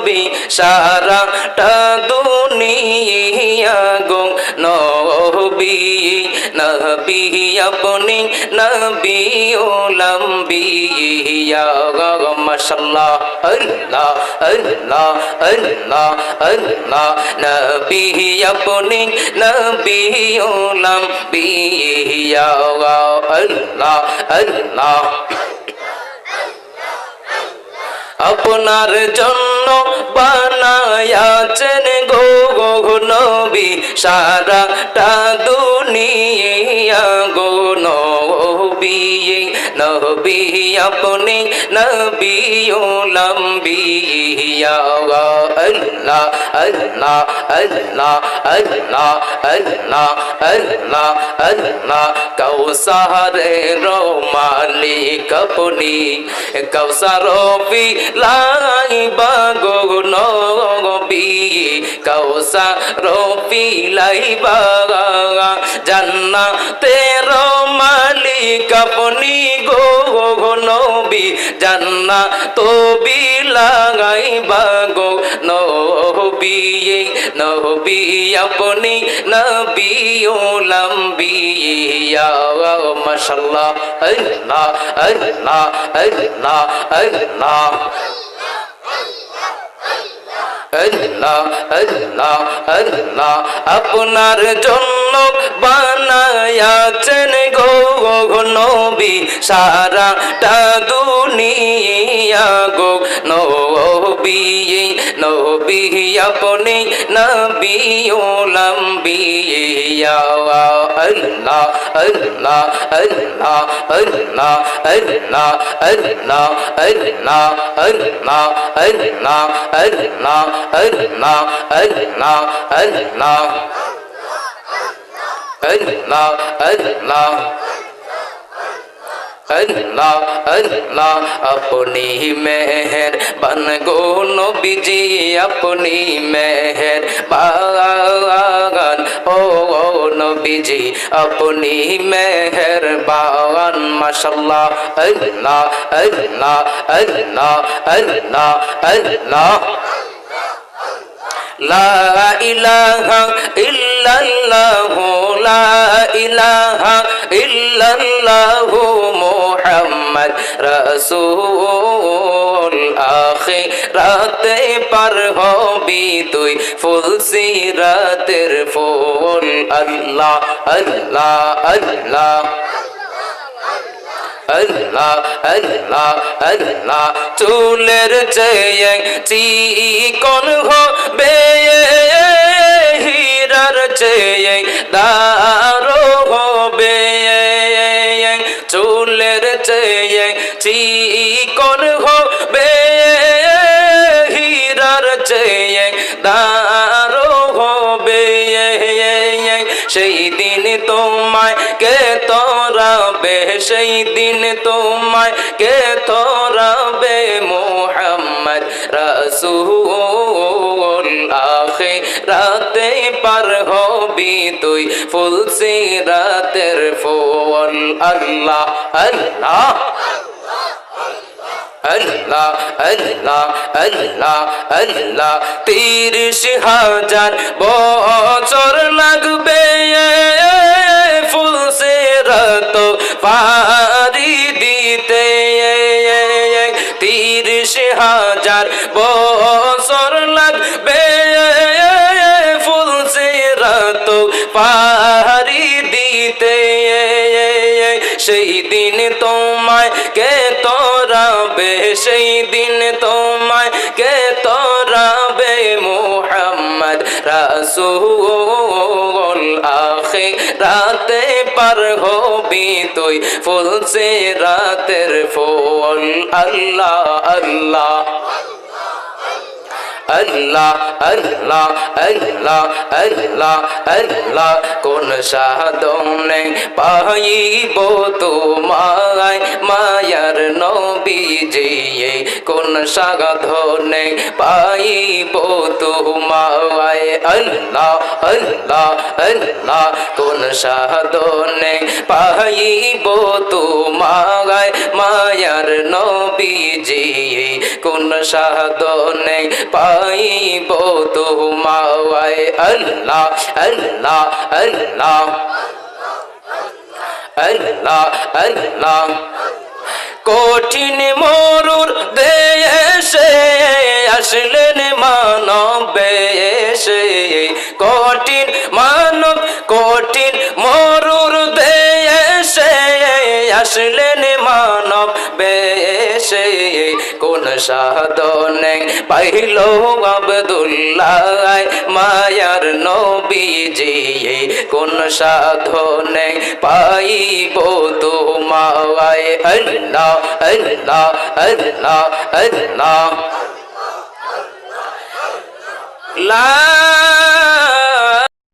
নবী, সারাটা দুনিয়া গো। নবী নবী, আপনি নবী ওলম্বিয়া মাশাল্লাহ আল্লাহ আল্লাহ আল্লাহ আল্লাহ। নবী, আপনি নবী আল্লাহ আল্লাহ। আপনার জন্য বানায়াছেন গো গো নবী, সারাটা দুনিয়া গো নবী নবী আপনি নবী লম্বিয়া আল্লাহ আল্লাহ আল্লাহ আল্লাহ আল্লাহ আল্লাহ আল্লাহ কৌসারে রো মালিক আপনি কৌসার পি লাই বাগো নবী কৌসার পি লাই বাগা জান্না তেরো মালিক আপনি গো গো তো বিলাগাই বাগো নবী। নবী আপনি নবী মাশাল্লাহ, আল্লাহ আল্লাহ আল্লাহ আল্লাহ। আল্লাহ আল্লাহ আল্লাহ। আপনার জন্য বানায়াছেন গো সারাটা দুনিয়া গো নবী নবী আপনি নবী লম্বিয়া আল্লাহ আল্লাহ আল্লাহ আল্লাহ আল্লাহ আল্লাহ আল্লাহ আল্লাহ আল্লাহ আল্লাহ আল্লাহ আল্লাহ আল্লাহ আল্লাহ আল্লাহ আল্লাহ আল্লাহ, আপনি মেহের। বন গো নবীজি, আপনি মেহের। বাগান, ও নবীজি, আপনি মেহের। বাগান মাশাল্লাহ আল্লাহ আল্লাহ আল্লাহ আল্লাহ আল্লাহ। লা ইলাহা ইল্লাল্লাহু। আখিরাতে পার হবি তুই, ফুল সিরাতের ফুল। আল্লাহ আল্লাহ আল্লাহ। আল্লাহ আল্লাহ আল্লাহ। চুলের চেয়ে চিকন হবে চেয়ে দারো হবে। চুলের চেয়ে চিকন হবে। হীরার চেয়ে দারো হবে। সেই দিন তোমায় কে তোরাবে? সেই দিন তোমায় কে তোরাবে? মোহাম্মদ রসুল আখে রাতে পার হবি তুই ফুল রাতের ফুল আল্লাহ আল্লাহ। আল্লাহ আল্লাহ আল্লাহ আল্লাহ। তিরিশ হাজার বছর দিতে সেই দিন তোমায় কে তোরাবে? সেই দিন তোমায় কে তোরাবে? মোহাম্মদ রাসূল আখে রাতে পার হবি তুই। ফুল সে রাতের ফুল, আল্লাহ আল্লাহ। আল্লাহ আল্লাহ আল্লাহ আল্লাহ আল্লাহ কোন সাধনে পাইব তোমায় মায়ার নবী যে কোন সাধনে পাইব তোমায় আল্লাহ আল্লাহ আল্লাহ কোন সাধনে পাইব তোমায় মায়ার নবীজি, কোন সাধনে পাইব তোমায়। আল্লাহ আল্লাহ আল্লাহ আল্লাহ আল্লাহ। কঠিন মরুর দেশে আসলেন মানব এসে। কঠিন মানব, কঠিন মরুর দেশে আসলেন বেশে কোন সাধনে পাইল আবদুল্লাহ মায়ার নবীজি, কোন সাধনে পাইব তোমায়? আল্লাহ আল্লাহ আল্লাহ আল্লাহ। লা